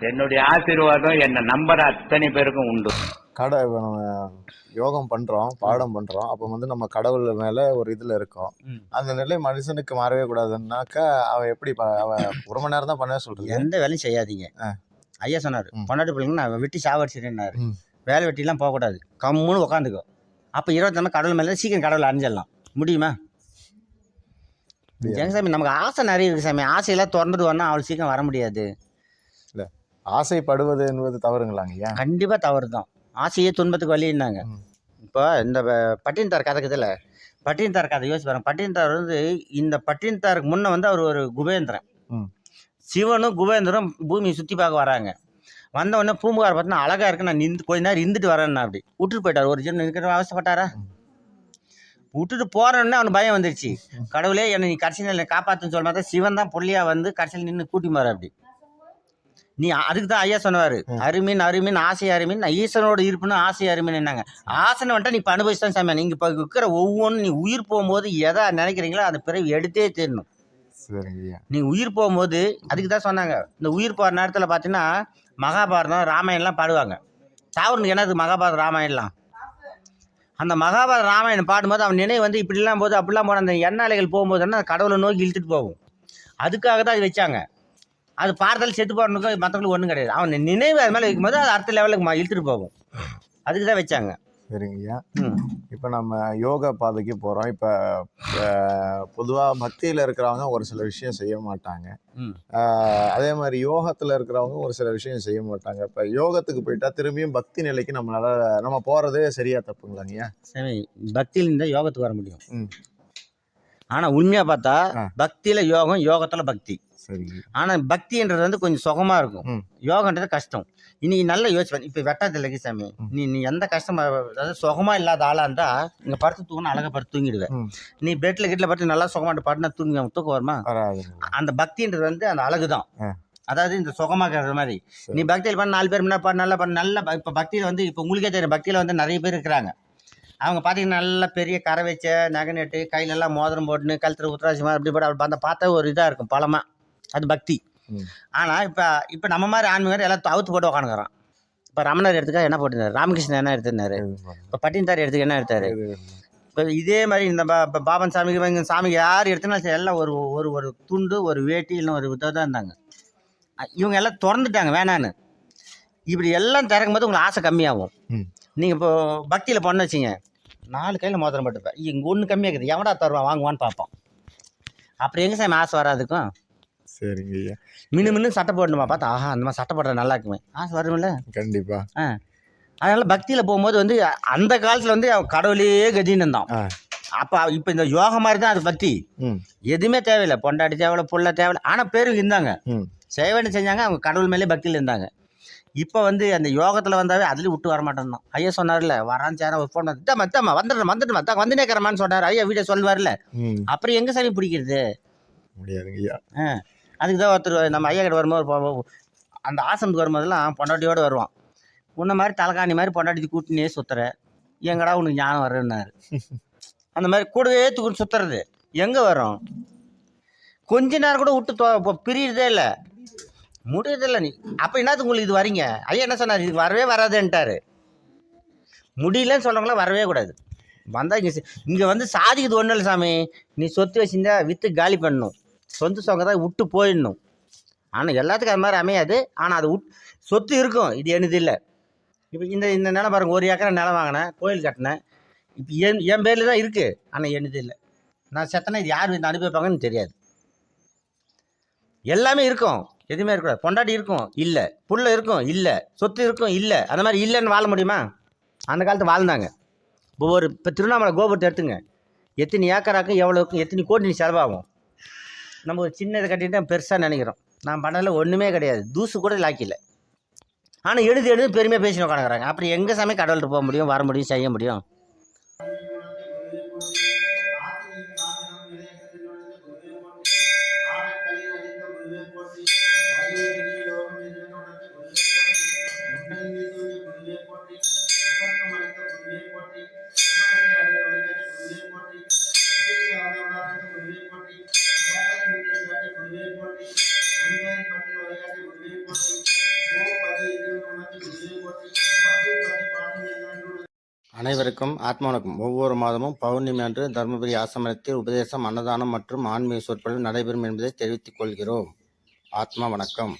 என்னுடைய ஆசீர்வாதம் என்னை நம்புற அத்தனை பேருக்கும் உண்டு. கடை நம்ம யோகம் பண்றோம் பாடம் பண்றோம். அப்ப வந்து நம்ம கடவுள் மேல ஒரு இதுல இருக்கோம். அந்த நிலை மனுஷனுக்கு மாறவே கூடாதுன்னாக்கா அவன் எப்படி அவன் ஒரு மணி நேரம் தான் பண்ண சொல்றது எந்த வேலையும் செய்யாதீங்க. ஆ. ஐயா சொன்னார். பொண்டாட்டி பிள்ளைங்க நான் வெட்டி சாவடிச்சிட்டேன்னாரு. வேலை வெட்டிலாம் போகக்கூடாது. கம்முன்னு உட்காந்துக்கோ அப்போ இருபத்தி நாள் கடவுள் மேலே சீக்கிரம் கடவுள் அறிஞ்சிடலாம் முடியுமா? எங்க சாமி நமக்கு ஆசை நிறைய இருக்கு சாமி. ஆசையெல்லாம் திறந்துட்டு வரணும் அவ்வளோ சீக்கிரம் வர முடியாது. ஆசைப்படுவது என்பது தவறுங்களாங்க ஐயா கண்டிப்பாக தவறு தான் ஆசையே துன்பத்துக்கு வழின்னாங்க. இப்போ இந்த பட்டினத்தார் கதை இருக்குதுல்ல? பட்டினத்தார் கதை யோசிச்சு பாருங்க. பட்டினத்தார் வந்து இந்த பட்டினத்தாருக்கு முன்ன வந்து அவர் ஒரு குபேந்திரன். சிவனும் குபேந்திரம் பூமியை சுற்றி பார்க்க வராங்க. வந்த உடனே பூம்புகார் பார்த்தீங்கன்னா அழகா இருக்கு நான் நின்று கொஞ்ச நேரம் இருந்துட்டு வரேன்னா அப்படி. விட்டுட்டு போயிட்டார். ஒரு ஜென்மம் இருக்கிற அவசப்பட்டாரா ம். விட்டுட்டு போறோன்னே அவனுக்கு பயம் வந்துருச்சு. கடவுளே என்னை நீ கடைசி நிலையில் காப்பாற்றுன்னு சொல்ல மாதிரி சிவன் தான் புள்ளியா வந்து கடைசியில் நின்று கூட்டி மாறு அப்படி. நீ அதுக்கு தான் ஐயா சொன்னவாரு அருமீன் அருமீன் ஆசை அருமீன் நான் ஈசனோட இருப்புன்னு ஆசை அருமீன் என்னங்க. ஆசனை வந்துட்டா நீ அனுபவிச்சு தான் சாமி. நீங்கள் இப்போ இருக்கிற ஒவ்வொன்றும் நீ உயிர் போகும்போது எதை நினைக்கிறீங்களோ அந்த பிறவி எடுத்தே தீரணும். நீ உயிர் போகும்போது அதுக்கு தான் சொன்னாங்க. இந்த உயிர் போகிற நேரத்தில் பார்த்தீங்கன்னா மகாபாரதம் ராமாயணம்லாம் பாடுவாங்க. சாவரனுக்கு என்னது மகாபாரதம் ராமாயணம்லாம்? அந்த மகாபாரத ராமாயணம் பாடும்போது அவன் நினைவு வந்து இப்படிலாம் போது அப்படிலாம் போன அந்த எண்ணாலைகள் போகும்போது அந்த கடவுளை நோக்கி இழுத்துட்டு போகும். அதுக்காக தான் அது வச்சாங்க. அது பார்த்தல் செத்து போகிறனுக்கும் மற்றவங்களுக்கு ஒன்றும் கிடையாது. அவன் நினைவு அது மேலே வைக்கும்போது அது அடுத்த லெவலுக்கு இழுத்துட்டு போகும். அதுக்கு தான் வச்சாங்க. சரிங்க ஐயா ம். இப்போ நம்ம யோகா பாதைக்கு போகிறோம் இப்போ பொதுவாக பக்தியில் இருக்கிறவங்க ஒரு சில விஷயம் செய்ய மாட்டாங்க. அதே மாதிரி யோகத்தில் இருக்கிறவங்க ஒரு சில விஷயம் செய்ய மாட்டாங்க. இப்போ யோகத்துக்கு போயிட்டா திரும்பியும் பக்தி நிலைக்கு நம்மளால நம்ம போகிறதே சரியா தப்புங்களாங்கய்யா? சரி பக்தியில் இருந்தால் யோகத்துக்கு வர முடியும். ம். ஆனால் உண்மையாக பார்த்தா. பக்தியில் யோகம் யோகத்தில் பக்தி. சரிங்க ஆனால் பக்தின்றது வந்து கொஞ்சம் சுகமாக இருக்கும். யோகன்றது கஷ்டம். இன்னைக்கு நல்ல யோசிப்பேன் இப்போ வெட்டாத்தில் சாமி. நீ நீ எந்த கஷ்டமா அதாவது சுகமாக இல்லாத ஆளாக இருந்தால் இங்கே படுத்து தூங்கணும் அழகாக படுத்து தூங்கிடுவேன். நீ பெட்டில் கிட்டில் படுத்து நல்லா சுகமாட்டு படுனா தூங்கி தூக்கம் வருமா? அந்த பக்தின்றது வந்து அந்த அழகு தான். அதாவது இந்த சுகமாக்குற மாதிரி. நீ பக்தியில் பண்ண நாலு பேர் முன்னாடி நல்லா பண்ண நல்ல இப்போ பக்தியில் வந்து இப்போ உங்களுக்கே தெரியும் பக்தியில் வந்து நிறைய பேர் இருக்கிறாங்க. அவங்க பார்த்தீங்கன்னா நல்ல பெரிய கரை வச்ச நகை நட்டு கையிலெல்லாம் மோதிரம் போட்டுன்னு கழுத்துல உத்தராசி மாதிரி அப்படி போட்டு அப்படி அந்த பார்த்தா ஒரு இதாக இருக்கும் பழமா. அது பக்தி. ஆனால் இப்போ இப்போ நம்ம மாதிரி ஆன்மீகர் எல்லாம் தவுத்து போட்டு உட்காந்துக்கிறோம் இப்போ ரமணர் எடுத்துக்கா என்ன போட்டிருந்தாரு? ராமகிருஷ்ணன் என்ன எடுத்திருந்தாரு? இப்போ பட்டினத்தார் எடுத்துக்க என்ன எடுத்தாரு? இப்போ இதே மாதிரி இந்த பா- இப்போ பாபன் சாமிக்கு இவங்க சாமிக்கு யார் எடுத்தனாலும் சரி எல்லாம் ஒரு ஒரு ஒரு துண்டு ஒரு வேட்டி இல்லை ஒரு இதாக தான் இருந்தாங்க. இவங்க எல்லாம் திறந்துட்டாங்க வேணான்னு. இப்படி எல்லாம் திறக்கும் போது உங்களுக்கு ஆசை கம்மியாகும். நீங்கள் இப்போ பக்தியில் பண்ண வச்சிங்க நாலு கையில் மோதிரம் போட்டுப்பேன் இங்கே ஒன்று கம்மியாக்குது எவடா தருவான் வாங்குவான்னு பார்ப்போம். அப்புறம் எங்கே சாமி ஆசை வராதுக்கும்? சரிங்க ஐயா. மின்னு மின்னு சட்டை போடணுமா பார்த்தா? ஆஹா அந்த மாதிரி சட்டை போடுறது நல்லா இருக்குமே. ஆசை வரும்ல? கண்டிப்பா. ஆ. அதனால பக்தியில் போகும்போது வந்து அந்த காலத்தில் வந்து அவன் கடவுளே கதின்னு இருந்தான். அப்போ இப்போ இந்த யோகம் மாதிரி தான் அது பக்தி. எதுவுமே தேவையில்லை. பொண்டாட்டி தேவையில்ல புள்ள தேவையில்ல. ஆனால் பேரும் இருந்தாங்க. செய்ய வேண்டிய செஞ்சாங்க அவங்க கடவுள் மேலே பக்தியில் இருந்தாங்க. இப்போ வந்து அந்த யோகத்தில் வந்தாவே அதுலேயும் விட்டு வர மாட்டேன் ஐயா சொன்னார்ல வரான் சேர ஒரு ஃபோன் தம்மா தம்மா வந்துடுறேன் வந்துடுமா தான் வந்து நேக்கிறமான்னு சொன்னார். ஐயா வீடியோ சொல்லுவார்ல ம். அப்புறம் எங்கே சாமி பிடிக்கிறது? முடியாதுங்க ஐயா. ஆ. அதுக்கு தான் ஒருத்தர் நம்ம ஐயா கிட்ட வரும்போது போ- அந்த ஆசிரமத்துக்கு வரும்போதெல்லாம் பொண்டாட்டியோடு வருவான். உன்ன மாதிரி தலைகாணி மாதிரி பொண்டாட்டி கூட்டினே சுத்துற. எங்கடா உனக்கு ஞானம் வர்றேன்னாரு அந்த மாதிரி கூடவே தூக்கி சுத்துறது. எங்கே வரும்? கொஞ்ச நேரம் கூட விட்டு தொ- இப்போ பிரியுறதே இல்லை. முடியறதில்ல நீ. அப்போ என்னத்துக்கு உங்களுக்கு இது வரீங்க? ஐயா என்ன சொன்னார்? இது வரவே வராதுன்ட்டாரு. முடியலன்னு சொல்கிறவங்களாம் வரவே கூடாது. வந்தால் இங்கே இங்கே வந்து சாதிக்குது ஒன்றும் இல்லை சாமி. நீ சொத்து வச்சிருந்தா விற்று காலி பண்ணணும். சொந்த சொங்க தான் விட்டு போயிடணும். ஆனால் எல்லாத்துக்கும் அது மாதிரி அமையாது. ஆனால் அது உட் சொத்து இருக்கும். இது எனது இல்லை. இப்போ இந்த இந்த நிலம் பாருங்கள் ஒரு ஏக்கரை நிலம் வாங்கினேன். கோயில் கட்டினேன். இப்போ என் என் பேரில் தான் இருக்குது ஆனால் எனது இல்லை. நான் செத்தனா இது யார் இந்த அனுபவிப்பாங்கன்னு தெரியாது. எல்லாமே இருக்கும். எதுவுமே இருக்கக்கூடாது. பொண்டாட்டி இருக்கும். இல்லை. புள்ள இருக்கும். இல்லை. சொத்து இருக்கும். இல்லை. அந்த மாதிரி இல்லைன்னு வாழ முடியுமா? அந்த காலத்து வாழ்ந்தாங்க. ஒவ்வொரு இப்போ திருவண்ணாமலை கோபுரத்தை எடுத்துங்க. எத்தனை ஏக்கராக்கும் எவ்வளோக்கும் எத்தனை கோடி செலவாகும். நம்ம ஒரு சின்னதை கட்டிட்டு பெருசாக நினைக்கிறோம். நான் பண்ணதில் ஒன்றுமே கிடையாது. தூசு கூட லாக்கில ஆனால் எழுதி எழுதி பெருமையாக பேசி உட்காந்துக்கிறாங்க அப்புறம் எங்கே சமயம் கடவுள்கிட்ட போக முடியும் வர முடியும் செய்ய முடியும்? அனைவருக்கும் ஆத்ம ஒவ்வொரு மாதமும் பௌர்ணமி அன்று தருமபுரி ஆசிரமத்தில் உபதேசம் அன்னதானம் மற்றும் ஆன்மீக சொற்பொழிவு நடைபெறும் என்பதை தெரிவித்துக் கொள்கிறோம். ஆத்மா வணக்கம்.